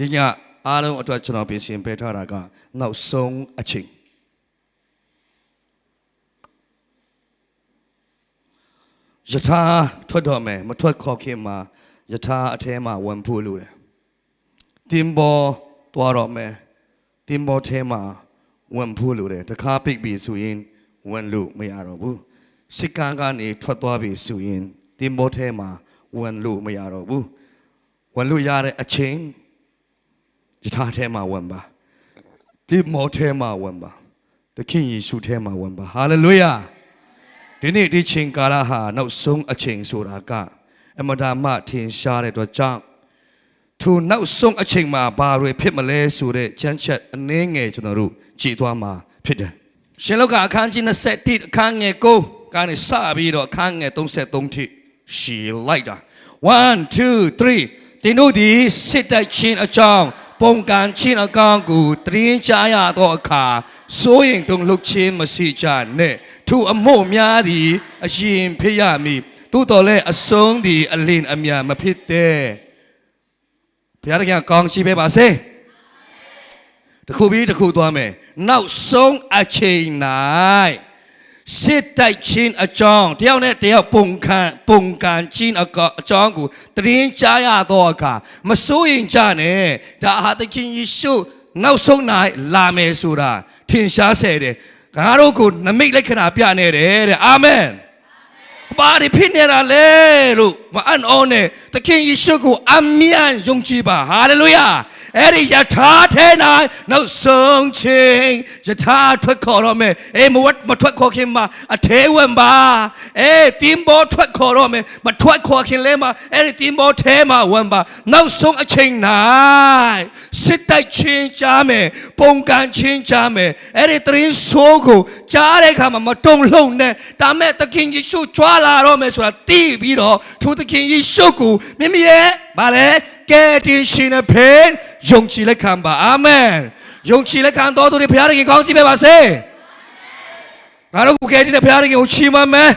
ဒီညအားလုံးအတွက်ကျွန်တော်ပြင်ဆင်ပေးထားတာကနောက်ဆုံးအချိန်ယထာထွက်တော့မယ်မထွက်ခေါ်ခင်မှာယထာအထဲမှာဝင်ဖို့လို့တယ်တင်ပေါ်သွားတော့မယ်တင်ပေါ်ထဲမှာဝင်ဖို့လို့တယ်တခါပိတ်ပြီဆိုရင်ဝင်လို့မရတော့ဘူးစစ်ကမ်းကနေထွက်သွားပြီဆိုရင်တင်ပေါ်ထဲမှာဝင်လို့မရတော့ဘူးဝင်လို့ရတဲ့အချိန် ယထာထဲမှာဝင်ပါဒီမောထဲမှာဝင်ပါသခင်ယေရှုထဲမှာဝင်ပါဟာလေလုယာဒီနေ့ဒီချိန်ကာလဟာနောက်ဆုံးအချိန်ဆိုတာကအမဒါမထင်ရှားတဲ့အတွက်ကြောင့်ထိုနောက်ဆုံးအချိန်မှာဘာတွေဖြစ်မလဲဆိုတဲ့ချမ်းချက်အနည်းငယ်ကျွန်တော်တို့ကြည်သွားမှာဖြစ်တယ်ရှင်လောကအခန်းကြီး21အခန်းငယ်9ကနေစပြီးတော့အခန်းငယ်33ထိရှည်လိုက်တာ1 2 3တင်တို့ဒီစစ်တိုက်ခြင်းအကြောင်း ပုံကန်ခြင်းအကောင်ကိုတရင်ကြားရသောအခါစိုးရင်တုန်လှုပ်ခြင်းမရှိကြနဲ့သူအမို့များသည်အရင်ဖြစ်ရမည်သို့တော်လည်းအဆုံးသည်အလင်းအမြမဖြစ်တဲ့ဘုရားတခင်ကောင်းချီးပေးပါစေတစ်ခုပြီးတစ်ခုသွားမယ်နောက်ဆုံးအချိန်၌ စစ်တိုက်ခြင်းအကြောင်းတယောက်နဲ့တယောက်ပုံခံပုံကန်ခြင်းအကအကြောင်းကိုတရင်ကြားရတော့အခါမစိုးရင်ကြနဲ့ဒါဟာသခင်ယေရှုနောက်ဆုံး၌လာမယ်ဆိုတာထင်ရှားစေတယ်ငါတို့ကိုနမိတ်လက္ခဏာပြနေတယ်တဲ့အာမင်ဘာတွေဖြစ်နေတာလဲလို့မအံ့ဩနဲ့သခင်ယေရှုကိုအမြန်ယုံကြည်ပါဟာလေလုယာ အဲ့ဒီယထာထဲ၌နောက်ဆုံးချင်းယထာထွက်ခေါ်တော့မယ်အေးမဝတ်မထွက်ခေါ်ခင်မှာအထဲဝင်ပါအေးတင်းဘောထွက်ခေါ်တော့မယ်မထွက်ခေါ်ခင်လဲမှာအဲ့ဒီတင်းဘောထဲမှာဝင်ပါနောက်ဆုံးအချိန်၌စစ်တိုက်ချင်းကြားမယ်ပုံကန်ချင်းကြားမယ်အဲ့ဒီတရင်ဆိုးကိုကြားတဲ့အခါမှာမတုံ့လှုပ်နဲ့ဒါမဲ့သခင်ယေရှုကြွာလာတော့မယ်ဆိုတာသိပြီးတော့ထိုသခင်ယေရှုကိုမိမိရဲ့ဗာလဲ ကယ်တင်ရှင်အဖေယုံကြည်လက်ခံပါအာမင်ယုံကြည်လက်ခံတော်သူတွေဘုရားသခင်ကောင်းချီးပေးပါစေငါတို့ကိုကယ်တင်တဲ့ဘုရားသခင်ကိုချီးမွမ်းမယ်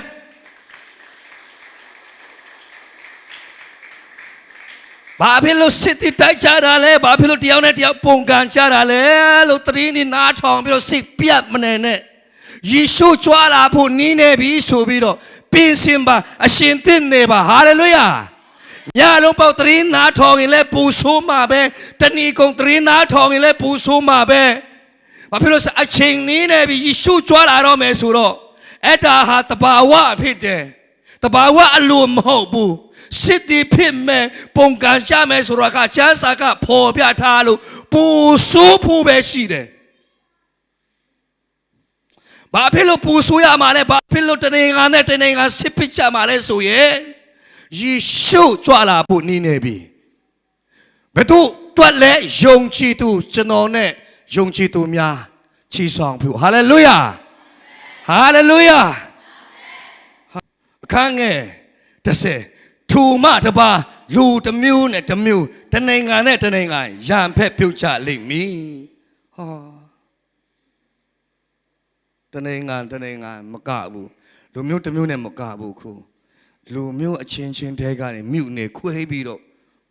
ဘာဖြစ်လို့စစ်တီတိုက်ကြတာလဲဘာဖြစ်လို့တယောက်နဲ့တယောက်ပုံကန်ကြတာလဲလို့တရင်ဒီနားထောင်ပြီးတော့စိတ်ပြတ်မနေနဲ့ယေရှုကြွားလာဖို့နီးနေပြီဆိုပြီးတော့ပြင်ဆင်ပါအရှင်သစ်နေပါဟာလေလုယာ ညလုံးပေါက်တရင်နားထောင်ရင်လည်းပူဆိုးမှာပဲတဏီကုံတရင်နားထောင်ရင်လည်းပူဆိုးမှာပဲဘာဖြစ်လို့လဲအချိန်နည်းနေပြီယေရှုကြွားလာတော့မယ်ဆိုတော့အဲ့ဒါဟာတဘာဝဖြစ်တယ်တဘာဝအလိုမဟုတ်ဘူးစစ်တီဖြစ်မဲ့ပုံကန်ကြမယ်ဆိုတော့ကချမ်းစာကပေါ်ပြထားလို့ပူဆိုးဖို့ပဲရှိတယ်ဘာဖြစ်လို့ပူဆိုးရမှာလဲဘာဖြစ်လို့တနေငါနဲ့တနေငါစစ်ပစ်ကြမှာလဲဆိုရင် ယေရှုကြွလာဖို့နေနေပြီဘယ်သူတွက်လဲယုံကြည်သူကျွန်တော်နဲ့ယုံကြည်သူများချီဆောင်ဖို့ဟာလေလုယာဟာလေလုယာအခန်းငယ်30ထူမတပါလူတစ်မျိုးနဲ့တစ်မျိုးတနိုင်ငံနဲ့တနိုင်ငံရံဖက်ပြုတ်ချလိမ့်မည်ဟောတနိုင်ငံတနိုင်ငံမကဘူးလူမျိုးတစ်မျိုးနဲ့မကဘူးခု လူမျိုးအချင်းချင်းတဲကနေမြုပ်နေခွဲပြီးတော့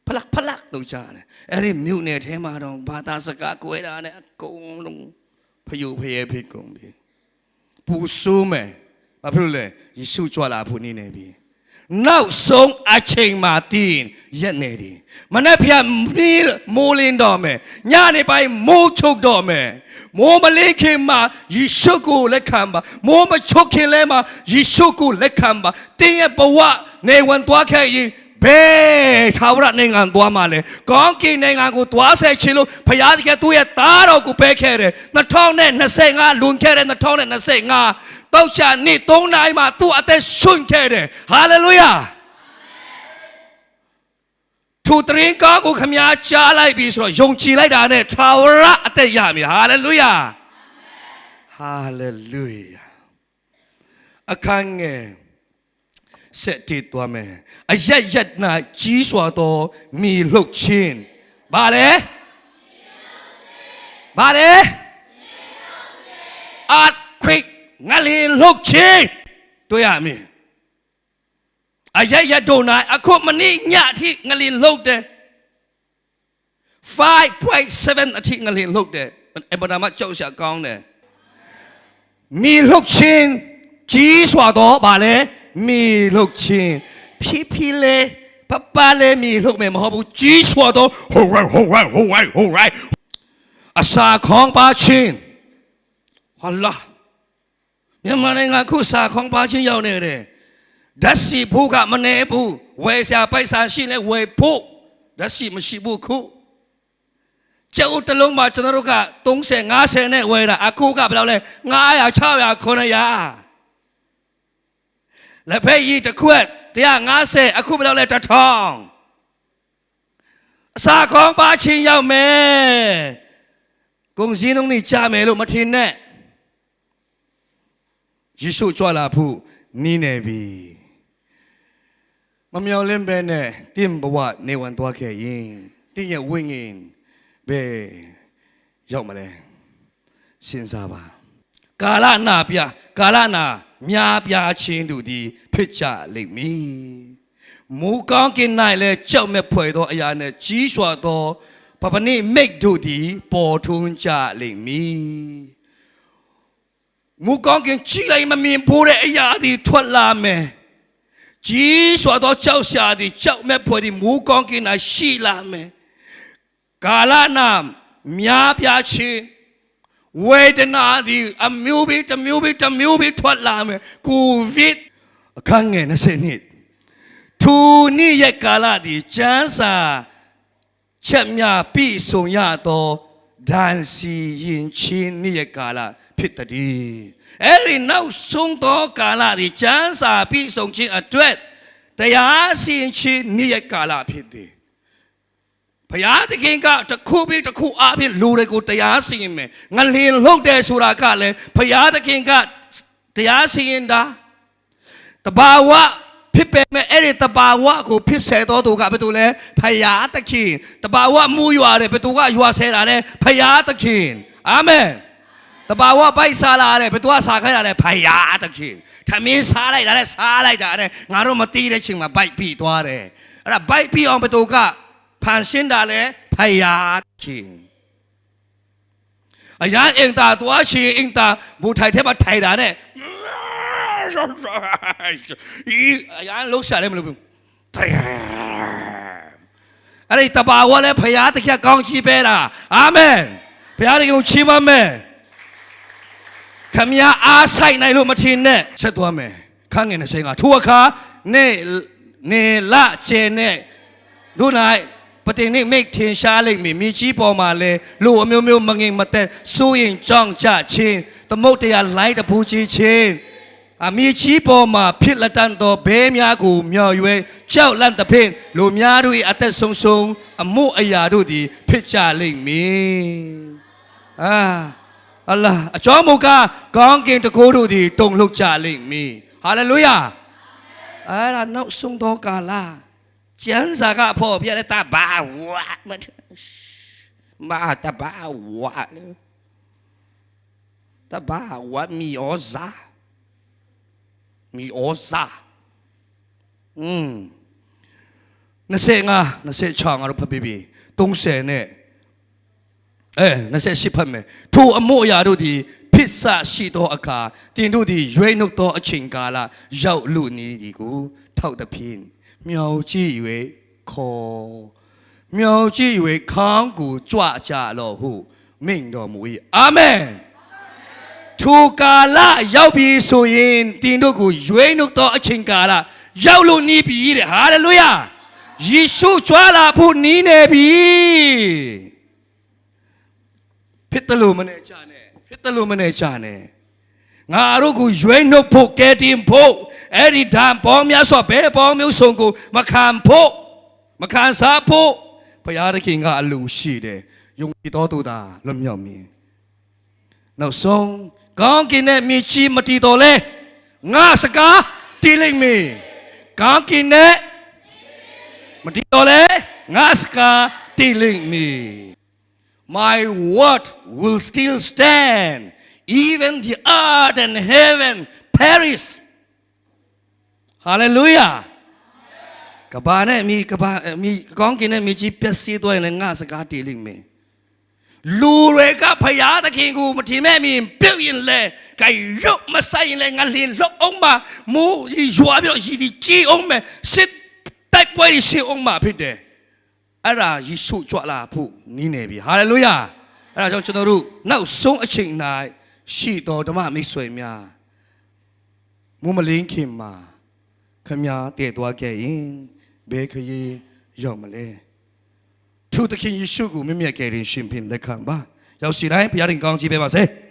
ဖလက်ဖလက်လုပ်ကြတယ်အဲ့ဒီမြုပ်နေထဲမှာတော့ဘာသာစကားကွဲတာနဲ့အကုန်လုံးဖယုတ်ဖယဲဖြစ်ကုန်ပြီပူဆိုးမယ်ဘာဖြစ်လို့လဲယေရှုကြွလာဖို့နေနေပြီ နောက်ဆုံးအချိန်မှာတည်ရက်နေတယ်မနေ့ဖျက်မီးမိုးလင်းတော့မယ်ညနေပိုင်းမိုးချုပ်တော့မယ်မိုးမလင်းခင်မှာယေရှုကိုလက်ခံပါမိုးမချုပ်ခင်လဲမှာယေရှုကိုလက်ခံပါတင်းရဲ့ဘဝနေဝင်သွားခဲ့ရင် ဘယ်သာဝရနိုင်ငံသွားမှလဲကောင်းကင်နိုင်ငံကိုသွားဆက်ချင်လို့ဘုရားသခင်သူ့ရဲ့သားတော်ကိုပေးခဲ့တယ်2025လွန်ခဲ့တဲ့2025တောက်ချာနေ့3နိုင်မှာသူ့အသက်ရှင်ခဲ့တယ်ဟာလေလုယာသူတရင်ကောင်းကိုခမည်းကြားလိုက်ပြီဆိုတော့ယုံကြည်လိုက်တာနဲ့သာဝရအသက်ရမည်ဟာလေလုယာဟာလေလုယာအခန်းငယ် ဆက်တည်သွားမယ်အယက်ရက်နာကြီးစွာသောမိလှုပ်ခြင်းဘာလဲဘာလဲ earthquake ငလင်လှုပ်ခြင်းတွေ့ရမင်းအယက်ရက်တို့၌အခုမနေ့ညအထိငလင်လှုပ်တယ်5.7အထိငလင်လှုပ်တယ်အပဒါမကြောက်ရှာကောင်းတယ်မီလှုပ်ချင်းကြီးစွာတော့ဗာလဲ မီလှုပ်ချင်းဖြည်းဖြည်းလေးပပလေးမီလှုပ်မယ်မဟုတ်ဘူးကြီးစွာတော့ဟိုရိုင်းဟိုရိုင်းဟိုရိုင်းဟိုရိုင်းအစာခေါင်းပါချင်းဟာလာမြန်မာနိုင်ငံခုစာခေါင်းပါချင်းရောက်နေတယ်ဓာတ်စီဖို့ကမနေဘူးဝယ်ရှာပိုက်ဆံရှိလဲဝယ်ဖို့ဓာတ်စီမရှိဘူးခုကျုပ်တစ်လုံးမှာကျွန်တော်တို့က30 50နဲ့ဝယ်တာအခုကဘယ်လောက်လဲ900 600 900 လက်ဖက်ရည်တစ်ခွက်150အခုဘယ်လောက်လဲ1000အစာခေါင်းပါချင်းရောက်မယ်ကုန်စည်နှုန်းတွေကြမယ်လို့မထင်နဲ့ယေရှုကြွလာဖို့နီးနေပြီမမျော်လင့်ပဲနဲ့တင်းဘဝနေဝင်သွားခဲ့ရင်တင်းရဲ့ဝိညာဉ်ဘယ်ရောက်မလဲစဉ်းစားပါကာလနာပြကာလနာ များပြားခြင်းတို့သည် ဖြစ်ကြလိမ့်မည်မူကောင်းကင်၌လည်းကြောက်မဲ့ဖွယ်သောအရာနှင့်ကြီးစွာသောပပနိမိတ်တို့သည် ပေါ်ထွန်းကြလိမ့်မည်မူကောင်းကင်ကြည့်လိုက်မမြင်ဖို့တဲ့အရာတွေထွက်လာမယ်ကြီးစွာသောကြောက်ရှာသည်ကြောက်မဲ့ဖွယ်သည်မူကောင်းကင်၌ရှိလာမယ်ကာလနာများပြားခြင်း ဝေဒနာသည်အမျိုးပြီးတစ်မျိုးပြီးတစ်မျိုးပြီးထွက်လာမယ်ကိုဗစ်အခန်းငယ်20နှစ်သူနေ့ရဲ့ကာလသည်ကျမ်းစာချက်များပြည့်စုံရသောဒန်စီရင်ချင်းနေ့ရဲ့ကာလဖြစ်တည်းအဲ့ဒီနောက်ဆုံးသောကာလသည်ကျမ်းစာပြည့်စုံခြင်းအတွက်တရားစီရင်ခြင်းနေ့ရဲ့ကာလဖြစ်သည် ဘုရားသခင်ကတစ်ခုပြီးတစ်ခုအားဖြင့်လူတွေကိုတရားစီရင်မယ်ငလင်လှုပ်တယ်ဆိုတာကလည်းဘုရားသခင်ကတရားစီရင်တာတဘာဝဖြစ်ပေမဲ့အဲ့ဒီတဘာဝကိုဖြစ်ဆဲတော်သူကဘယ်သူလဲဖယားသခင်တဘာဝမူရွာတယ်ဘယ်သူကရွာဆဲတာလဲဖယားသခင်အာမင်တဘာဝပိုက်စားလာတယ်ဘယ်သူကစားခိုင်းတာလဲဖယားသခင်ထမင်းစားလိုက်တာလဲစားလိုက်တာတဲ့ငါတို့မသိတဲ့ချိန်မှာဘိုက်ပြီးသွားတယ်အဲ့ဒါဘိုက်ပြီးအောင်ဘယ်သူက ဖန်ရှင်းတာလဲဖယားသခင်အရန်အင်တာသွားချီအင်တာဘူထိုင်ထဲမှာထိုင်တာနဲ့ဤအရန်လှုပ်ရှားလည်းမလုပ်ဘူးဖယားအဲ့ဒီတဘာဝလည်းဖယားတခက်ကောင်းချီးပေးတာအာမင်ဖယားတကယ်ကိုချီးပါမယ်ခမရအားဆိုင်နိုင်လို့မထင်နဲ့ဆက်သွားမယ်ခန်းငယ်နဲ့ဆိုင်ကထိုအခါနေနေလကျဲနဲ့တို့၌ ပတင်နေမိတ်ထင်ရှားလိမ့်မည်မြေကြီးပေါ်မှာလဲလူအမျိုးမျိုးမငင်မသက်စိုးရင်ကြောင်းကြခြင်းသမုတ်တရားလိုက်တပူးကြီးခြင်းအမြေကြီးပေါ်မှာဖြစ်လက်တန်သောဘဲများကိုမြော်ရွယ်ကြောက်လန့်သဖြင့်လူများတို့၏အသက်ဆုံးဆုံးအမှုအရာတို့သည် ဖြစ်ကြလိမ့်မည်အာအလ္လာအကျော်မူကားကောင်းကင်တကိုးတို့သည်တုန်လှုပ်ကြလိမ့်မည်ဟာလေလုယာအဲ့ဒါနောက်ဆုံးသောကာလ ကျမ်းစာကအဖို့ပြတဲ့တဘာဝမမာတဘာဝတဘာဝမီဩဇာမီဩဇာอืม25 26ငါတို့ဖတ်ပြီးပြီ30နဲ့အဲ28ဖတ်မယ်ထိုအမို့အရာတို့သည်ဖြစ်ဆရှိသောအခါတင်တို့သည်ရွေးနှုတ်သောအချိန်ကာလရောက်လူနေဒီကိုထောက်သဖြင့်မြော င်ကြည့်၍ခေါ်မြောင်ကြည့်၍ခေါင်းကိုကြွကြလော့ဟုမိန့်တော်မူ၏အာမင်ထိုကာလရောက်ပြီဆိုရင်တင်တို့ကိုရွေးနှုတ်သောအချိန်ကာလရောက်လို့နေပြီတဲ့ဟာလေလုယာယေရှုကြွလာဖို့နီးနေပြီဖြစ်တယ်လို့မနေကြနဲ့ဖြစ်တယ်လို့မနေကြနဲ့ ငါတို့ကိုရွေးနှုတ်ဖို့ကဲတင်ဖို့အဲ့ဒီဓာန်ပေါင်းများစွာဘဲပေါင်းမျိုးစုံကိုမခံဖို့မခံစားဖို့ဘုရားသခင်ကအလိုရှိတယ်ယုံကြည်တော်သူသာလွတ်မြောက်မည်နောက်ဆုံးကောင်းကင်နဲ့မြေကြီးမတည်တော်လဲငါစကားတည်လိမ့်မယ်ကောင်းကင်နဲ့မတည်တော်လဲငါစကားတည်လိမ့်မည် my word will still stand even the earth and heaven perish hallelujah ကဘာနဲ့အမိကဘာအမိကောင်းကင်နဲ့မြေကြီးပျက်စီးသွားရင်လည်းငါစကားတည်လိမ့်မယ်လူတွေကဖယားသခင်ကိုမထင်မဲ့မြင်ပြုတ်ရင်လေဂိုင်ရုပ်မဆိုင်ရင်လည်းငါလင်းလွတ်အောင်မမိုးရွာပြီးတော့ရည်ဒီကြီးအောင်မယ်စစ်တိုက်ပွဲရှိအောင်မဖြစ်တယ်အဲ့ဒါယေရှုကြွလာဖို့နီးနေပြီဟာလေလုယာအဲ့ဒါကြောင့်ကျွန်တော်တို့နောက်ဆုံးအချိန်၌ ရှိတော်ဓမ္မမိတ်ဆွေများမုံမလင်းခင်မှာခမည်းတည်သွားခဲ့ရင်ဘယ်ခရီးရောက်မလဲသူသခင်ယေရှုကိုမြတ်မြတ်ကယ်ရင်ရှင်ဖြင့်လက်ခံပါရောက်စီတိုင်းဘုရားရင်ကောင်းချီးပေးပါစေ။